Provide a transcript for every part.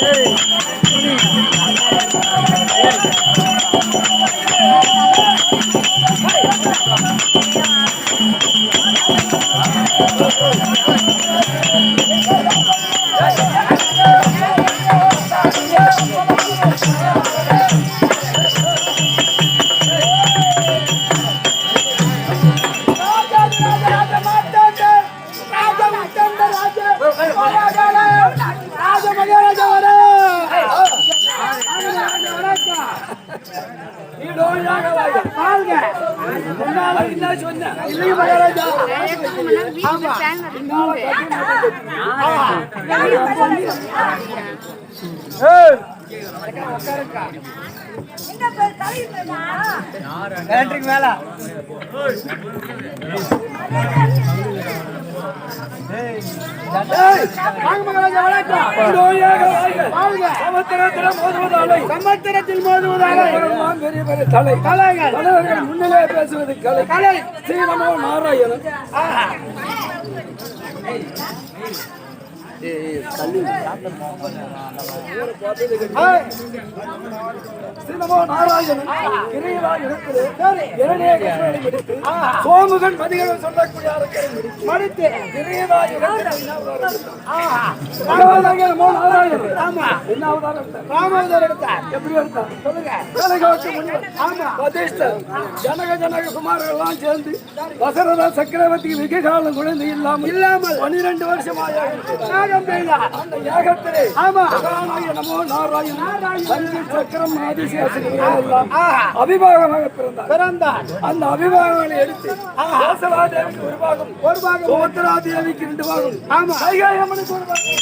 Hey, கலெக்டருக்கு மேல சமுத்திரத்தில் மோதுவதாலை. பெரிய பெரிய தலை தலைகள் தலைவர்கள் முன்னிலே பேசுவது கலை. கலை. ஸ்ரீரமோ நாராயணன். சோமுகன் பதிகளை சொல்லக்கூடிய மடித்து ராமோதர் எடுத்தார் எப்படி எடுத்தார் சொல்லுங்க ஜனக ஜனக குமாரர்கள் சேர்ந்து தசரத சக்கரவர்த்திக்கு வெகு காலம் குழந்தை இல்லாமல் இல்லாமல் பனிரெண்டு வருஷமாக நாகம் பெய்தார் அந்த யாகத்திலே ஆமா. நமோ நாராயணன் சங்கு சக்கரம் ஆதிசேஷன் அபிபாகமாக பிறந்தார். பிறந்தார். அந்த அபிபாகங்களை எடுத்து தேவிக்கு ஒரு பாகம் ஒரு பாகம். சுபத்ரா தேவிக்கு ரெண்டு பாகம். ஆமா. கைகாய் அம்மனுக்கு ஒரு பாகம்.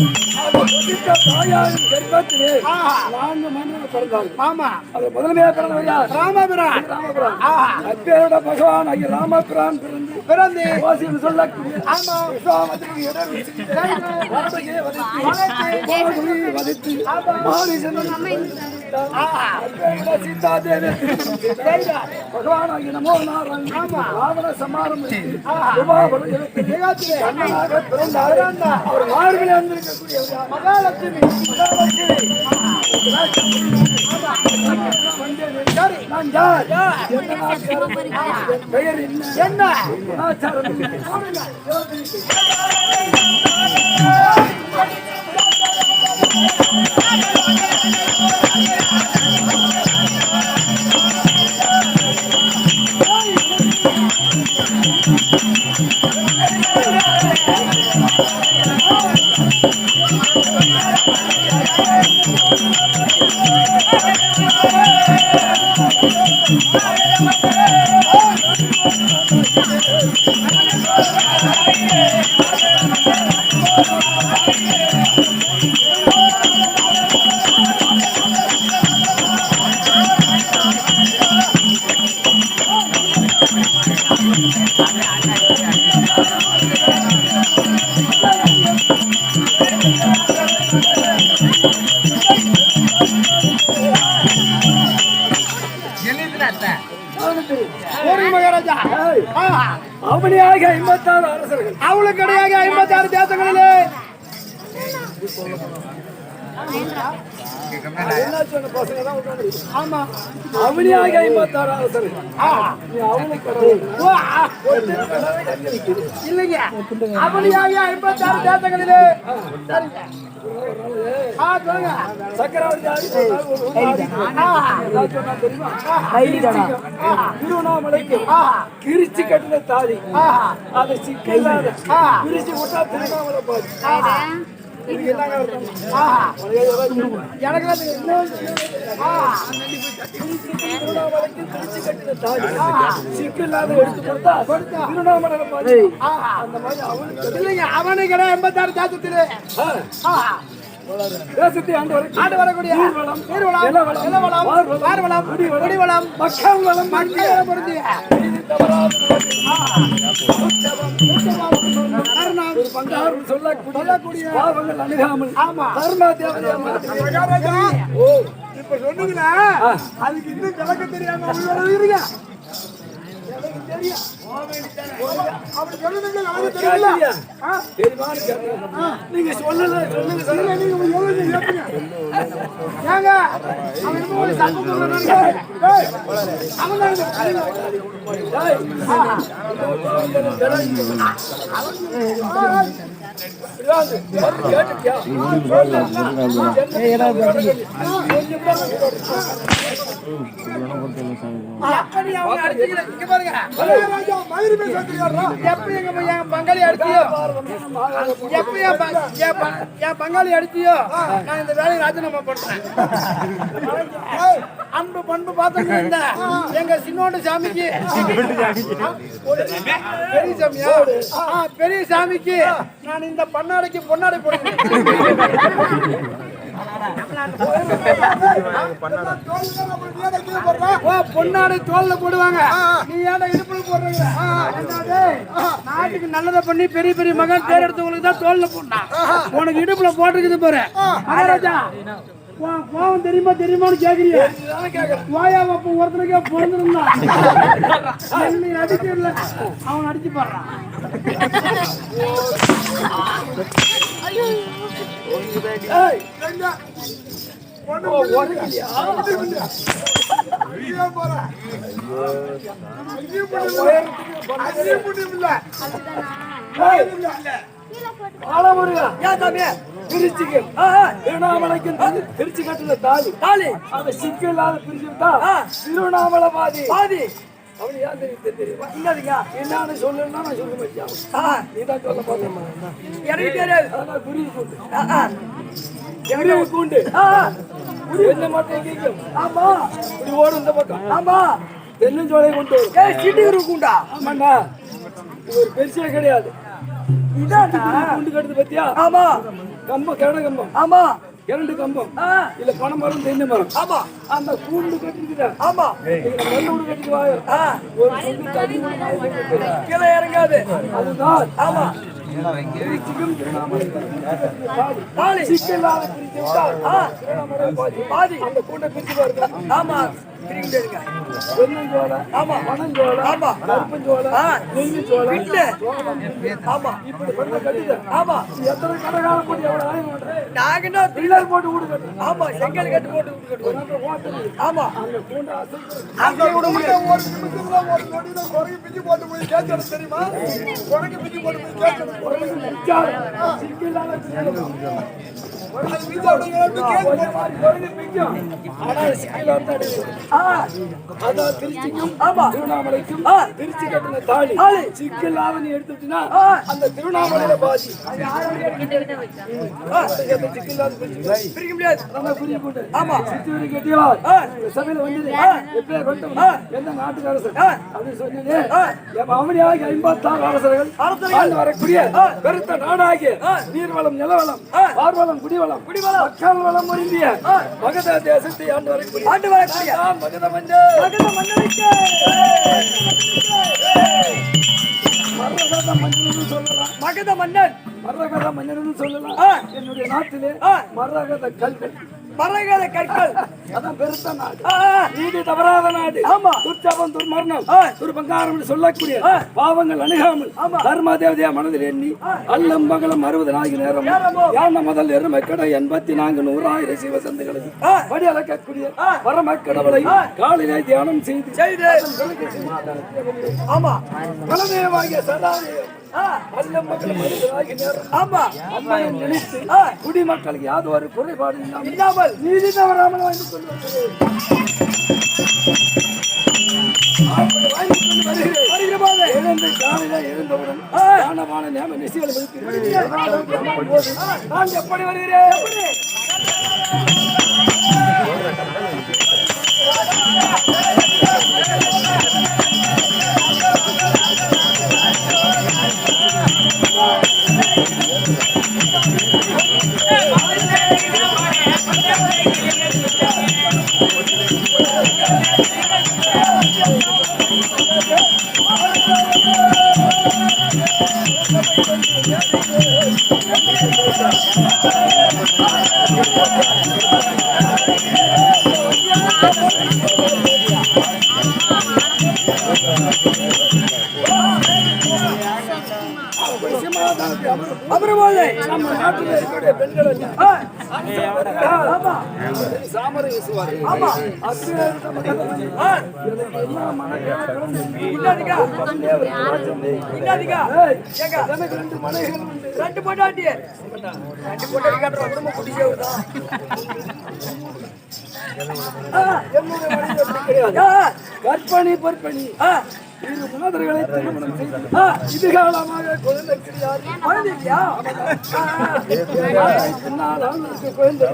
தாயாரின் கர்ப்பத்திலே நான்கு மன்னர்கள் பிறந்தார்கள் ஆமா அது முதன்மையாக பிறந்தவர் யார் ராமபிரான் ராமபிரான் அப்பேரோட பகவான் ஐயா ராமபிரான் பிறந்து பிறந்து ஆமா. இடம் வதைத்து, மாரீசனை ஆஹா அப்பேரோட சீதாதேவியை திருமணம் செய்தார். பகவானாகிய நமோ நாராயணன் என்ன ஆச்சாரம்? என் பெயர் என்ன? என்ன ஆஹா அவனியாக ஐம்பத்தாறு தேசங்களிலே என்ன சொன்ன பசங்க தான் உட்கார்ந்து ஆமா அவனியாக ஐம்பத்தாறு அரசர்கள் ஆஹா நீ அவனை கடவுள் இல்லைங்க அவளியாக ஐம்பத்தி ஆறு தேசங்களிலே. திருவண்ணாமலைக்கு கிரிச்சு கட்டின ஆஹா அதை சிக்கலாத விட்டா திருவண்ணாமலை பாதி இதுக்கு என்னங்க அவனுக்கு எண்பத்தாறு தேசத்தை ஆண்டு ஆண்டு வரக்கூடிய நீர்வளம், நிலவளம், நிலவளம், வார்வளம், குடிவளம், மக்கள் வளம் மக்கள் வளம் பொருந்திய சொல்லக்கூடிய அணுகாமல் தர்ம தேவதையாக மகாராஜா, இப்ப சொன்னீங்களா அதுக்கு இன்னும் விளக்க தெரியாம உள்ள இருங்க எனக்கு தெரியும் அப்படி சொல்லுங்க எனக்கு தெரியல ஆ? தெரியுமான்னு கேட்டேன். நீங்க சொல்லல சொல்லுங்க நீங்க அவன் பங்காளி அடிச்சியோ எப்ப என் பங்காளி அடிச்சியோ நான் இந்த வேலையை ராஜினாமா பண்றேன் அன்பு பண்பு இந்த எங்க சின்னோண்டு சாமிக்கு. பெரிய சாமியா பெரிய சாமிக்கு நான் இந்த பண்ணாடைக்கு பொன்னாடை போடுறேன் ஓ, பொன்னாடை தோல்ல போடுவாங்க. நீ ஏன்டா இடுப்புல போடுறீங்க? நாட்டுக்கு நல்லதை பண்ணி பெரிய பெரிய மகன் பேர் எடுத்தவங்களுக்கு தான் தோல்ல போட்டான் உனக்கு இடுப்புல போட்டிருக்குது பாரு. மகாராஜா. கோவம் தெரியுமா தெரியுமான்னு கேக்குறீங்க வாயா அப்ப ஒருத்தனுக்கே பிறந்திருந்தான் என்னை அடிக்கல அவன் அடிச்சு பாடுறான் திருச்சி கட்டுல தாலி. தாலி. அந்த சிக்கு இல்லாத பிரிச்சு விட்டா திருவண்ணாமலை பாதி. பாதி. அவனு ஏன் தெரியும் தெரியுமா? இல்லாதீங்க என்னன்னு சொல்லணும்னா நான் சொல்ல மாட்டேன். நீ தான் சொல்ல போறேன். எனக்கு தெரியாது. அதான் கூண்டு. என்ன மட்டும் கேட்கும்? ஆமா. இப்படி ஓடும் இந்த பக்கம். ஆமா. தென்னஞ்சோலை கொண்டு வரும். சிட்டிகுரு கூண்டா? ஆமாண்ணா. இது ஒரு பெருசே கிடையாது. இதான் கூண்டு கட்டுது பத்தியா? ஆமா. கம்பம் கிரண கம்பம். ஆமா. இரண்டு கம்பம். இல்ல பனை மரம் தென்னை மரம். ஆமா. அந்த கூண்டு கட்டிக்குதா ஆமா. மண்ணோடு கட்டிட்டு வாயோ? ஒரு கூண்டு தண்ணி கீழே இறங்காது. அதுதான். ஆமா. பாதி அந்த கூண்டை பிரிச்சு பாருங்க. ஆமா. பிரிங்க தென்னஞ்சோலை ஆமா. பனஞ்சோலை ஆமா கருப்பஞ்சோலை நெல்லிச்சோலை ஆமா இப்படி பண்ண கட்டுது ஆமா எத்தனை போட்டு எவ்வளவு ஆயம் பண்றேன் போட்டு ஆமா செங்கல் கட்டு போட்டு ஆமா அந்த விட ஒரு ஒரு குரங்கு போட்டு போய் கேட்கறது தெரியுமா குரங்கு போட்டு போய் கேட்கறது திருவண்ணாமலைக்கும் திருச்சி கட்டின தாலி நீ அந்த திருவண்ணாமலையில பாதி சிக்கலாத பிரிக்க முடியாது ஆமா சித்து வரி சபையில வந்தது எப்படியா கொண்டு எந்த நாட்டுக்கு அரசர் அப்படின்னு சொன்னது அவனியாக ஐம்பத்தாறு அரசர்கள் வரக்கூடிய பெருத்த நாடாகிய நீர்வளம் நிலவளம் பார்வளம் குடிவளம். குடிவளம். மக்கள் வளம் பொருந்திய மகத தேசத்தை ஆண்டு வரக்கூடிய ஆண்டு வரக்கூடிய மகத மஞ்சள். மகத மன்னருக்கு மரகத மன்னன்னு சொல்லலாம். மகத மன்னன். மரகத மன்னன்னு சொல்லலாம். என்னுடைய நாட்டிலே மரகத கல்கள் மரகத கற்கள். அதான் பெருத்த நாடு. நீதி தவறாத நாடு. ஆமா. துர்ச்சபம் துர்மரணம். துர்பங்காரம் சொல்லக்கூடிய பாவங்கள் அணுகாமல் தர்ம தேவதையா மனதில் எண்ணி அல்லும் பகலும் அறுபது நாயகி நேரம். யான முதல் எருமை கடை எண்பத்தி நான்கு நூறாயிரம் சிவசந்துகளுக்கு படி அளக்கக்கூடிய பரம கடவுளை காலிலே தியானம் செய்து ஆமா. குலதெய்வமாகிய சதாதேவம் நேரம். குடிமக்களுக்கு யாதொரு ஒரு குறைபாடு இல்லாமல் நீதி தவறாமல் வாங்கி கொண்டு வருகிறேன். எழுந்து காலையில எழுந்தவுடன் நேம நான் எப்படி வருகிறேன்? அப்புறமாதே நம்ம நாட்டில் இருக்கக்கூடிய பெண்கள் சாமரை ரெண்டு ரெண்டு பொண்டாட்டி ரெண்டு பொண்டாட்டி குடும்பம் இரு மாதர்களை திருமணம் செய்து குழந்தை கிடையாது குழந்தை இல்லையா பின்னால் அவர்களுக்கு குழந்தை.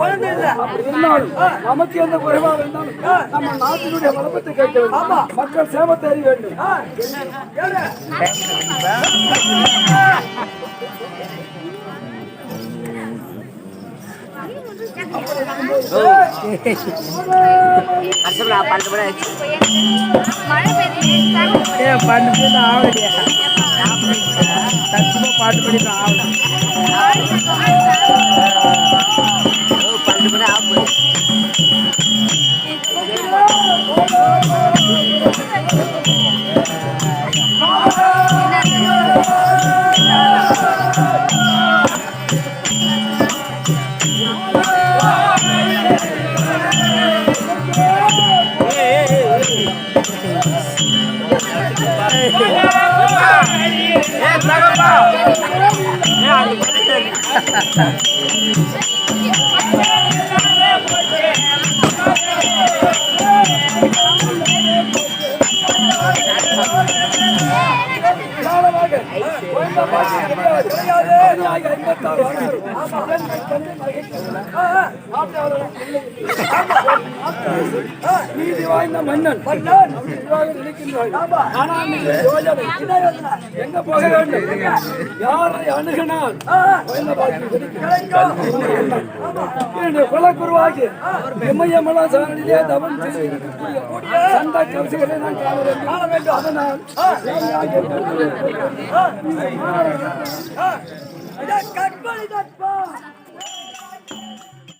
குழந்தை இல்ல. அப்படி இருந்தாலும் நமக்கு எந்த குறைவாக இருந்தாலும் நம்ம நாட்டினுடைய வளப்பத்தை கேட்க வேண்டும். ஆமா. மக்கள் சேமத்தை அறிய வேண்டும். பாட்டு பண்ணி ஆகலையா பாட்டு படி ஆகல காலமாக கிடையாது. நீதி வாய்ந்த மன்னன் மன்னன் எங்க போக வேண்டும் யாரை அணுகினால் குலக்குருவாகி இமயமலா சாரணிலே தவம் செய்திருக்கக்கூடிய சண்டை நான் காண வேண்டும் அதனால் கற்பழி தட்பா